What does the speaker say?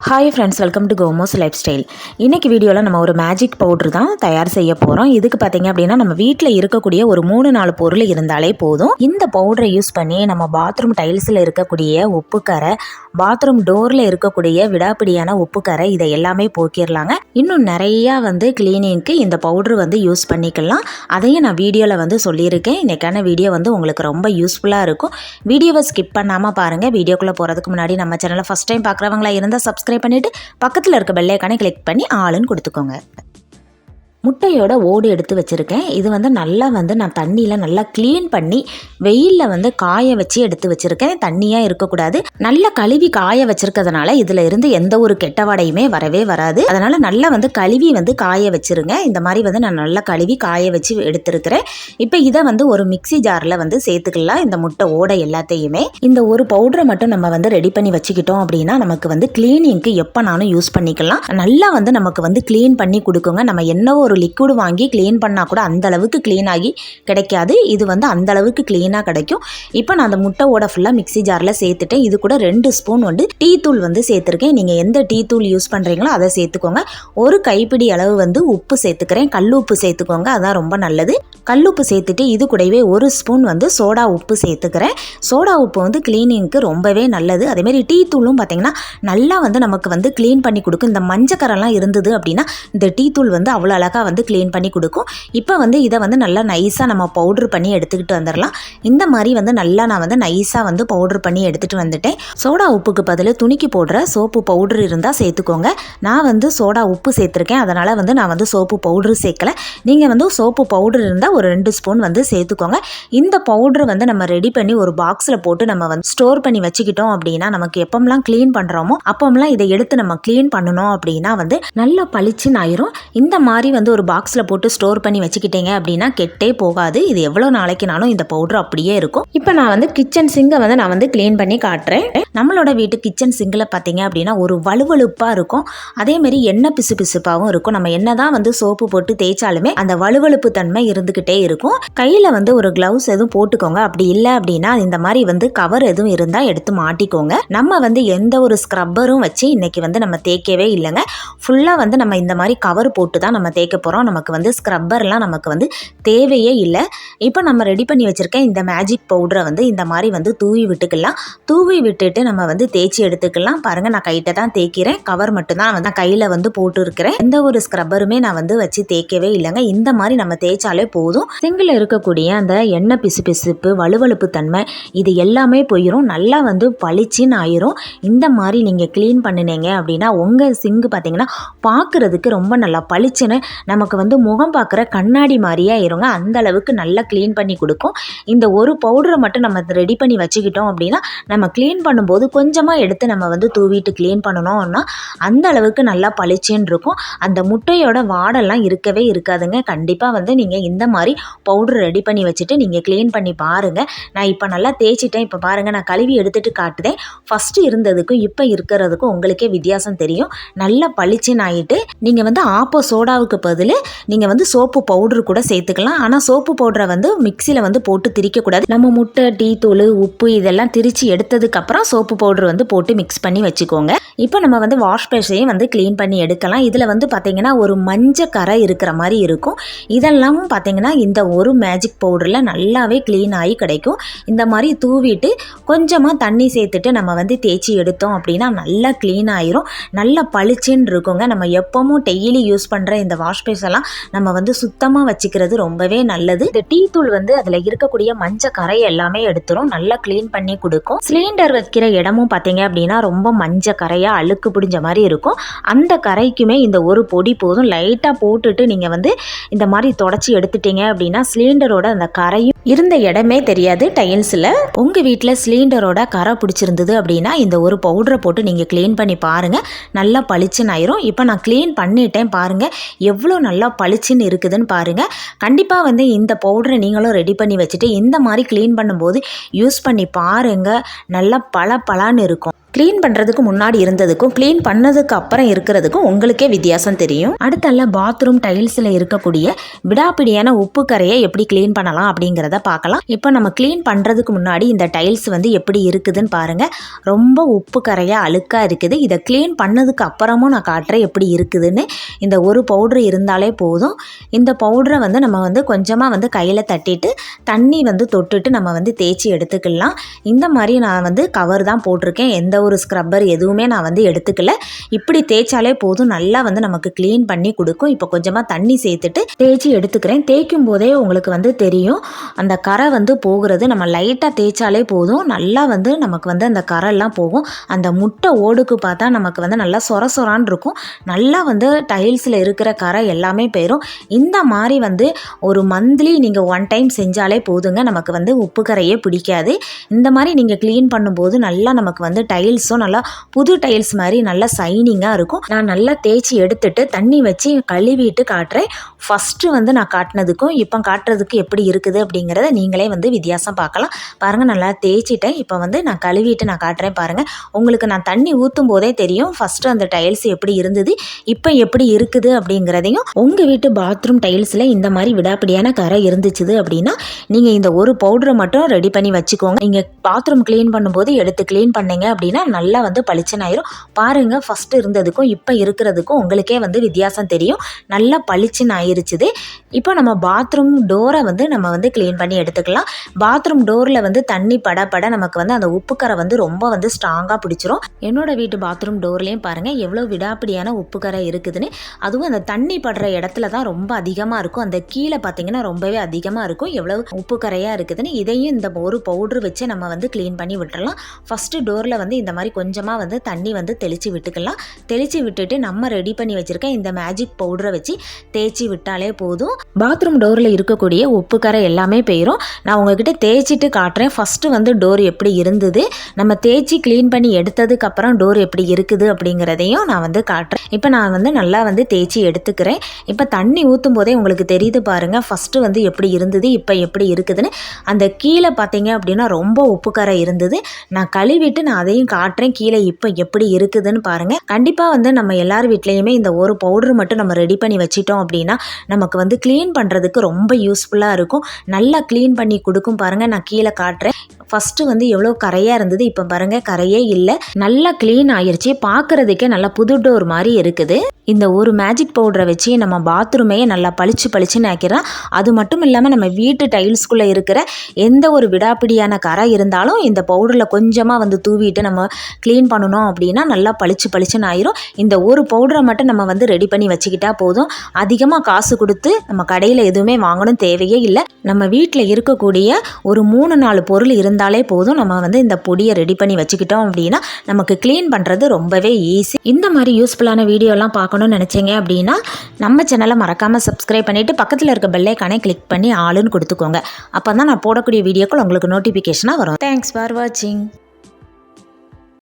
Hi friends welcome to Komos life style வீடியோவில் நம்ம ஒரு மேஜிக் பவுட்ரு தான் தயார் செய்ய போகிறோம் இதுக்கு பார்த்தீங்க அப்படின்னா நம்ம வீட்டில் இருக்கக்கூடிய ஒரு மூணு நாலு பொருள் இருந்தாலே போதும். இந்த பவுடரை யூஸ் பண்ணி நம்ம பாத்ரூம் டைல்ஸில் இருக்கக்கூடிய உப்புக்கரை பாத்ரூம் டோரில் இருக்கக்கூடிய விடாப்பிடியான உப்புக்கரை இதை எல்லாமே போக்கிடலாங்க இன்னும் நிறையா வந்து கிளீனிங்க்கு இந்த பவுட்ரு வந்து யூஸ் பண்ணிக்கலாம். அதையும் நான் வீடியோவில் வந்து சொல்லியிருக்கேன். இன்றைக்கான வீடியோ வந்து உங்களுக்கு ரொம்ப யூஸ்ஃபுல்லாக இருக்கும். வீடியோவை ஸ்கிப் பண்ணாமல் பாருங்கள் வீடியோக்குள்ளே போகிறதுக்கு முன்னாடி நம்ம சேனலை ஃபஸ்ட் டைம் பார்க்குறவங்களா இருந்தால் சப்ஸ்கிரைப் பண்ணிவிட்டு பக்கத்தில் இருக்க பெல்லைக்கானே கிளிக் பண்ணி ஆளுன்னு கொடுத்துக்கோங்க. முட்டையோட ஓடு எடுத்து வச்சுருக்கேன். இது வந்து நல்லா வந்து நான் தண்ணியில் நல்லா க்ளீன் பண்ணி வெயிலில் வந்து காய வச்சு எடுத்து வச்சுருக்கேன். தண்ணியாக இருக்கக்கூடாது. நல்லா கழுவி காய வச்சுருக்கிறதுனால இதில் இருந்து எந்த ஒரு கெட்ட வாடையுமே வரவே வராது. அதனால் நல்லா வந்து கழுவி வந்து காய வச்சுருங்க. இந்த மாதிரி வந்து நான் நல்லா கழுவி காய வச்சு எடுத்துருக்கிறேன். இப்போ இதை வந்து ஒரு மிக்ஸி ஜாரில் வந்து சேர்த்துக்கலாம். இந்த முட்டை ஓடை எல்லாத்தையுமே. இந்த ஒரு பவுடரை மட்டும் நம்ம வந்து ரெடி பண்ணி வச்சுக்கிட்டோம் அப்படின்னா நமக்கு வந்து க்ளீனிங்க்கு எப்போனாலும் யூஸ் பண்ணிக்கலாம். நல்லா வந்து நமக்கு வந்து க்ளீன் பண்ணி கொடுக்குங்க. நம்ம என்ன ஒரு லிக்விட் வாங்கி க்ளீன் பண்ணால் கூட அந்த அளவுக்கு க்ளீன் ஆகி கிடைக்காது. இது வந்து அந்த அளவுக்கு க்ளீனாக கிடைக்கும். இப்போ நான் அந்த முட்டையோட ஃபுல்லாக மிக்ஸி ஜாரில் சேர்த்துட்டேன். இது கூட ரெண்டு ஸ்பூன் வந்து டீ தூள் வந்து சேர்த்துருக்கேன். நீங்கள் எந்த டீ தூள் யூஸ் பண்ணுறீங்களோ அதை சேர்த்துக்கோங்க. ஒரு கைப்பிடி அளவு வந்து உப்பு சேர்த்துக்கிறேன். கல் உப்பு சேர்த்துக்கோங்க. அதான் ரொம்ப நல்லது. கல் உப்பு சேர்த்துட்டு இது கூடவே ஒரு ஸ்பூன் வந்து சோடா உப்பு சேர்த்துக்கிறேன். சோடா உப்பு வந்து க்ளீனிங்க்கு ரொம்பவே நல்லது. அதேமாரி டீ தூளும் பார்த்தீங்கன்னா நல்லா வந்து நமக்கு வந்து க்ளீன் பண்ணி கொடுக்கும். இந்த மஞ்சக்கரெல்லாம் இருந்தது அப்படின்னா இந்த டீ தூள் வந்து அவ்வளோ அழகாக வந்து க்ளீன் பண்ணி கொடுக்கும். இப்போ வந்து இதை வந்து நல்லா நைஸாக நம்ம பவுட்ரு பண்ணி எடுத்துக்கிட்டு வந்துடலாம். இந்த மாதிரி வந்து நல்லா நான் வந்து நைஸாக வந்து பவுட்ரு பண்ணி எடுத்துகிட்டு வந்துட்டேன். சோடா உப்புக்கு பதில் துணிக்கு போடுற சோப்பு பவுட்ரு இருந்தால் சேர்த்துக்கோங்க. நான் வந்து சோடா உப்பு சேர்த்துருக்கேன். அதனால் வந்து நான் வந்து சோப்பு பவுட்ரு சேர்க்கல. நீங்கள் வந்து சோப்பு பவுடர் இருந்தால் ஒரு ரெண்டு ஸ்பூன் வந்து சேர்த்துக்கோங்க. இந்த பவுட்ரு வந்து நம்ம ரெடி பண்ணி ஒரு பாக்ஸில் போட்டு நம்ம வந்து ஸ்டோர் பண்ணி வச்சுக்கிட்டோம் அப்படின்னா நமக்கு எப்போம்லாம் க்ளீன் பண்ணுறோமோ அப்போம்லாம் இதை எடுத்து நம்ம க்ளீன் பண்ணணும் அப்படின்னா வந்து நல்லா பளிச்சுன்னு ஆயிரும். இந்த மாதிரி வந்து ஒரு பாக்ஸில் போட்டு ஸ்டோர் பண்ணி வச்சுக்கிட்டீங்க அப்படின்னா கெட்டே போகாது. இது எவ்வளோ நாளைக்குனாலும் இந்த பவுடர் அப்படியே இருக்கும். இப்போ நான் வந்து கிச்சன் சிங்கை வந்து நான் வந்து க்ளீன் பண்ணி காட்டுறேன். நம்மளோட வீட்டு கிச்சன் சிங்கில் பார்த்தீங்க அப்படின்னா ஒரு வலுவழுப்பாக இருக்கும். அதேமாரி எண்ணெய் பிசு பிசுப்பாகவும் இருக்கும். நம்ம என்ன தான் வந்து சோப்பு போட்டு தேய்ச்சாலுமே அந்த வலுவழுப்பு தன்மை இருந்துக்கிட்டே இருக்கும். கையில் வந்து ஒரு க்ளவுஸ் எதுவும் போட்டுக்கோங்க. அப்படி இல்லை அப்படின்னா இந்த மாதிரி வந்து கவர் எதுவும் இருந்தால் எடுத்து மாட்டிக்கோங்க. நம்ம வந்து எந்த ஒரு ஸ்க்ரப்பரும் வச்சு இன்னைக்கு வந்து நம்ம தேய்க்கவே இல்லைங்க. ஃபுல்லாக வந்து நம்ம இந்த மாதிரி கவர் போட்டு தான் நம்ம தேய்க்க போகிறோம் நமக்கு வந்து ஸ்க்ரப்பர்லாம் நமக்கு வந்து தேவையே இல்லை. இப்போ நம்ம ரெடி பண்ணி வச்சுருக்க இந்த மேஜிக் பவுடரை வந்து இந்த மாதிரி வந்து தூவி விட்டுக்கலாம். தூவி விட்டுட்டு நம்ம வந்து தேய்ச்சி எடுத்துக்கலாம். பாருங்கள் நான் கையிட்ட தான் தேய்க்கிறேன். கவர் மட்டும்தான் வந்து நான் கையில் வந்து போட்டு இருக்கிறேன் எந்த ஒரு ஸ்க்ரப்பருமே நான் வந்து வச்சு தேய்க்கவே இல்லைங்க. இந்த மாதிரி நம்ம தேய்ச்சாலே போதும். சிங்கில் இருக்கக்கூடிய அந்த எண்ணெய் பிசு பிசுப்பு வலுவழுப்பு தன்மை இது எல்லாமே போயிடும் நல்லா வந்து பளிச்சின்னு ஆயிரும். இந்த மாதிரி நீங்கள் க்ளீன் பண்ணினீங்க அப்படின்னா உங்கள் சிங்கு பார்த்தீங்கன்னா பார்க்குறதுக்கு ரொம்ப நல்லா பளிச்சுன்னு நமக்கு வந்து முகம் பார்க்குற கண்ணாடி மாதிரியே ஆயிருங்க அந்த அளவுக்கு நல்லா க்ளீன் பண்ணி கொடுக்கும். இந்த ஒரு பவுடரை மட்டும் நம்ம ரெடி பண்ணி வச்சுக்கிட்டோம் அப்படின்னா நம்ம க்ளீன் பண்ணும்போது கொஞ்சமாக எடுத்து நம்ம வந்து தூவிட்டு க்ளீன் பண்ணணும்னா அந்த அளவுக்கு நல்லா பளிச்சுன்னு இருக்கும். அந்த முட்டையோட வாடெல்லாம் இருக்கவே இருக்காதுங்க. கண்டிப்பாக வந்து நீங்கள் இந்த மாதிரி பவுடர் ரெடி பண்ணி வச்சுட்டு நீங்கள் க்ளீன் பண்ணி பாருங்கள் நான் இப்போ நல்லா தேய்ச்சிட்டேன். இப்போ பாருங்கள் நான் கழுவி எடுத்துகிட்டு காட்டுதேன். ஃபஸ்ட்டு இருந்ததுக்கும் இப்போ இருக்கிறதுக்கும் உங்களுக்கே வித்தியாசம் தெரியும். நல்லா பளிச்சுன்னு ஆகிட்டு நீங்கள் வந்து ஆப்போ சோடாவுக்கு பதில் நீங்கள் வந்து சோப்பு பவுடர் கூட சேர்த்துக்கலாம். ஆனால் சோப்பு பவுடரை வந்து மிக்சியில் வந்து போட்டு திரிக்கக்கூடாது. நம்ம முட்டை டீ தூள் உப்பு இதெல்லாம் திரித்து எடுத்ததுக்கப்புறம் சோப்பு பவுடர் வந்து போட்டு மிக்ஸ் பண்ணி வச்சுக்கோங்க. இப்போ நம்ம வந்து வாஷ் பேஷையும் வந்து க்ளீன் பண்ணி எடுக்கலாம். இதில் வந்து பார்த்தீங்கன்னா ஒரு மஞ்சள் கரை இருக்கிற மாதிரி இருக்கும். இதெல்லாமும் பார்த்தீங்கன்னா இந்த ஒரு மேஜிக் பவுடரில் நல்லாவே க்ளீன் ஆகி கிடைக்கும். இந்த மாதிரி தூவிட்டு கொஞ்சமாக தண்ணி சேர்த்துட்டு நம்ம வந்து தேய்ச்சி எடுத்தோம் அப்படின்னா நல்லா க்ளீன் ஆயிரும். நல்லா பளிச்சுன்னு இருக்குங்க. நம்ம எப்பவும் டெய்லி யூஸ் பண்ணுற இந்த வாஷ் ஸ்பேஸ் எல்லாம் நம்ம வந்து சுத்தமாக வச்சுக்கிறது ரொம்பவே நல்லது. இந்த டீ தூள் வந்து அதில் இருக்கக்கூடிய மஞ்சள் கரை எல்லாமே எடுத்துரும். நல்லா க்ளீன் பண்ணி கொடுக்கும். சிலிண்டர் வைக்கிற இடமும் பார்த்தீங்க அப்படின்னா ரொம்ப மஞ்சள் கரையாக அழுக்கு பிடிஞ்ச மாதிரி இருக்கும். அந்த கரைக்குமே இந்த ஒரு பொடி போதும். லைட்டாக போட்டுட்டு நீங்கள் வந்து இந்த மாதிரி தொடச்சி எடுத்துட்டீங்க அப்படின்னா சிலிண்டரோட அந்த கரையும் இருந்த இடமே தெரியாது டைல்ஸில் உங்கள் வீட்டில் சிலிண்டரோட கரை பிடிச்சிருந்தது அப்படின்னா இந்த ஒரு பவுடரை போட்டு நீங்கள் க்ளீன் பண்ணி பாருங்கள் நல்லா பளிச்சுன்னு ஆயிரும். இப்போ நான் க்ளீன் பண்ணிட்டேன் பாருங்கள் எவ்வளோ நல்லா பளிச்சுன்னு இருக்குதுன்னு பாருங்கள் கண்டிப்பாக வந்து இந்த பவுடரை நீங்களும் ரெடி பண்ணி வச்சுட்டு இந்த மாதிரி க்ளீன் பண்ணும்போது யூஸ் பண்ணி பாருங்கள் நல்லா பல பலான்னு இருக்கும். க்ளீன் பண்ணுறதுக்கு முன்னாடி இருந்ததுக்கும் க்ளீன் பண்ணதுக்கு அப்புறம் இருக்கிறதுக்கும் உங்களுக்கே வித்தியாசம் தெரியும். அடுத்தல்ல பாத்ரூம் டைல்ஸில் இருக்கக்கூடிய விடாப்பிடியான உப்பு கரையை எப்படி க்ளீன் பண்ணலாம் அப்படிங்கிறத பார்க்கலாம். இப்போ நம்ம க்ளீன் பண்ணுறதுக்கு முன்னாடி இந்த டைல்ஸ் வந்து எப்படி இருக்குதுன்னு பாருங்கள் ரொம்ப உப்பு கரையாக அழுக்காக இருக்குது. இதை க்ளீன் பண்ணதுக்கு அப்புறமும் நான் காட்டுறேன் எப்படி இருக்குதுன்னு. இந்த ஒரு பவுட்ரு இருந்தாலே போதும். இந்த பவுடரை வந்து நம்ம வந்து கொஞ்சமாக வந்து கையில் தட்டிட்டு தண்ணி வந்து தொட்டுட்டு நம்ம வந்து தேய்ச்சி எடுத்துக்கலாம். இந்த மாதிரி நான் வந்து கவர் தான் போட்டிருக்கேன். எந்த ஒரு ஒரு ஸ்க்ரப்பர் எதுவுமே நான் வந்து எடுத்துக்கல. இப்படி தேய்ச்சாலே போதும். நல்லா வந்து நமக்கு க்ளீன் பண்ணி கொடுக்கும். இப்போ கொஞ்சமாக தண்ணி சேர்த்துட்டு தேய்ச்சி எடுத்துக்கிறேன். தேய்க்கும் போதே உங்களுக்கு வந்து தெரியும். அந்த கரை வந்து போகிறது நம்ம லைட்டாக தேய்ச்சாலே போதும். நல்லா வந்து நமக்கு வந்து அந்த கரெல்லாம் போகும். அந்த முட்டை ஓடுக்கு பார்த்தா நமக்கு வந்து நல்லா சொர சொரான்னு இருக்கும். நல்லா வந்து டைல்ஸில் இருக்கிற கரை எல்லாமே போயிடும் இந்த மாதிரி வந்து ஒரு மந்த்லி நீங்கள் ஒன் டைம் செஞ்சாலே போதுங்க. நமக்கு வந்து உப்பு கரையே பிடிக்காது. இந்த மாதிரி நீங்கள் க்ளீன் பண்ணும்போது நல்லா நமக்கு வந்து டைல்ஸும் நல்லா புது டைல்ஸ் மாதிரி நல்லா சைனிங்காக இருக்கும். நான் நல்லா தேய்ச்சி எடுத்துட்டு தண்ணி வச்சு கழுவிட்டு காட்டுறேன். ஃபஸ்ட்டு வந்து நான் காட்டினதுக்கும் இப்போ காட்டுறதுக்கு எப்படி இருக்குது அப்படிங்கிறத நீங்களே வந்து வித்தியாசம் பார்க்கலாம். பாருங்கள் நல்லா தேய்ச்சிட்டேன். இப்போ வந்து நான் கழுவிட்டு நான் காட்டுறேன் பாருங்கள் உங்களுக்கு நான் தண்ணி ஊற்றும் போதே தெரியும் ஃபஸ்ட்டு அந்த டைல்ஸ் எப்படி இருந்தது இப்போ எப்படி இருக்குது அப்படிங்கிறதையும். உங்கள் வீட்டு பாத்ரூம் டைல்ஸில் இந்த மாதிரி விடாப்பிடியான கரை இருந்துச்சுது அப்படின்னா நீங்கள் இந்த ஒரு பவுடரை மட்டும் ரெடி பண்ணி வச்சுக்கோங்க. நீங்கள் பாத்ரூம் க்ளீன் பண்ணும்போது எடுத்து க்ளீன் பண்ணீங்க அப்படின்னா நல்லா வந்து பளிச்சுன்னு ஆயிரும் பாருங்கள் ஃபஸ்ட்டு இருந்ததுக்கும் இப்போ இருக்கிறதுக்கும் உங்களுக்கே வந்து வித்தியாசம் தெரியும். நல்லா பளிச்சுன்னு ஆயிருச்சுது இப்போ நம்ம பாத்ரூம் டோரை வந்து நம்ம வந்து க்ளீன் பண்ணி எடுத்துக்கலாம். பாத்ரூம் டோரில் வந்து தண்ணி பட பட நமக்கு வந்து அந்த உப்புக்கரை வந்து ரொம்ப வந்து ஸ்ட்ராங்காக பிடிச்சிரும். என்னோட வீட்டு பாத்ரூம் டோர்லேயும் பாருங்கள் எவ்வளோ விடாப்பிடியான உப்புக்கரை இருக்குதுன்னு. அதுவும் அந்த தண்ணி படுற இடத்துல தான் ரொம்ப அதிகமாக இருக்கும். அந்த கீழே பார்த்தீங்கன்னா ரொம்பவே அதிகமாக இருக்கும். எவ்வளோ உப்பு கரையாக இருக்குதுன்னு இதையும் இந்த ஒரு பவுட்ரு வச்சு நம்ம வந்து க்ளீன் பண்ணி விட்டுறலாம். ஃபஸ்ட்டு டோரில் வந்து இந்த இந்த மாதிரி கொஞ்சமாக வந்து தண்ணி வந்து தெளித்து விட்டுக்கலாம். தெளித்து விட்டுட்டு நம்ம ரெடி பண்ணி வச்சுருக்க இந்த மேஜிக் பவுடரை வச்சு தேய்ச்சி விட்டாலே போதும். பாத்ரூம் டோரில் இருக்கக்கூடிய உப்பு கரை எல்லாமே போயிடும் நான் உங்ககிட்ட தேய்ச்சிட்டு காட்டுறேன். ஃபஸ்ட்டு வந்து டோர் எப்படி இருந்தது நம்ம தேய்ச்சி க்ளீன் பண்ணி எடுத்ததுக்கப்புறம் டோர் எப்படி இருக்குது அப்படிங்கிறதையும் நான் வந்து காட்டுறேன். இப்போ நான் வந்து நல்லா வந்து தேய்ச்சி எடுத்துக்கிறேன். இப்போ தண்ணி ஊற்றும் போதே உங்களுக்கு தெரியுது பாருங்கள் ஃபஸ்ட்டு வந்து எப்படி இருந்தது இப்போ எப்படி இருக்குதுன்னு. அந்த கீழே பார்த்தீங்க அப்படின்னா ரொம்ப உப்பு கரை இருந்தது. நான் கழுவிட்டு நான் அதையும் காட்டுறேன் கீழே இப்போ எப்படி இருக்குதுன்னு பாருங்கள் கண்டிப்பாக வந்து நம்ம எல்லார் வீட்லேயுமே இந்த ஒரு பவுடர் மட்டும் நம்ம ரெடி பண்ணி வச்சிட்டோம் அப்படின்னா நமக்கு வந்து க்ளீன் பண்ணுறதுக்கு ரொம்ப யூஸ்ஃபுல்லாக இருக்கும். நல்லா க்ளீன் பண்ணி கொடுக்கும் பாருங்கள் நான் கீழே காட்டுறேன். ஃபஸ்ட்டு வந்து எவ்வளோ கரையாக இருந்தது? இப்போ பாருங்கள் கரையே இல்லை. நல்லா க்ளீன் ஆயிடுச்சு பார்க்குறதுக்கே நல்லா புது டோர் மாதிரி இருக்குது. இந்த ஒரு மேஜிக் பவுடரை வச்சு நம்ம பாத்ரூமே நல்லா பளிச்சு பளிச்சுன்னு ஆக்கிடலாம். அது மட்டும் இல்லாமல் நம்ம வீட்டு டைல்ஸ்குள்ளே இருக்கிற எந்த ஒரு விடாப்பிடியான கரை இருந்தாலும் இந்த பவுடரில் கொஞ்சமாக வந்து தூவிட்டு நம்ம க்ளீன் பண்ணணும் அப்படின்னா நல்லா பளிச்சு பளிச்சுன்னு ஆயிரும். இந்த ஒரு பவுடரை மட்டும் நம்ம வந்து ரெடி பண்ணி வச்சுக்கிட்டா போதும். அதிகமாக காசு கொடுத்து நம்ம கடையில் எதுவுமே வாங்கணும் தேவையே இல்லை. நம்ம வீட்டில் இருக்கக்கூடிய ஒரு மூணு நாலு பொருள் இருந்தாலே போதும். நம்ம வந்து இந்த பொடியை ரெடி பண்ணி வச்சுக்கிட்டோம் அப்படின்னா நமக்கு க்ளீன் பண்ணுறது ரொம்பவே ஈஸி இந்த மாதிரி யூஸ்ஃபுல்லான வீடியோலாம் பார்க்கணும்னு நினச்சிங்க அப்படின்னா நம்ம சேனலை மறக்காமல் சப்ஸ்கிரைப் பண்ணிவிட்டு பக்கத்தில் இருக்க பெல்லைக்கானே கிளிக் பண்ணி ஆளுன்னு கொடுத்துக்கோங்க. அப்போ தான் நான் போடக்கூடிய வீடியோக்கள் உங்களுக்கு நோட்டிஃபிகேஷனாக வரும். தேங்க்ஸ் ஃபார் வாட்சிங்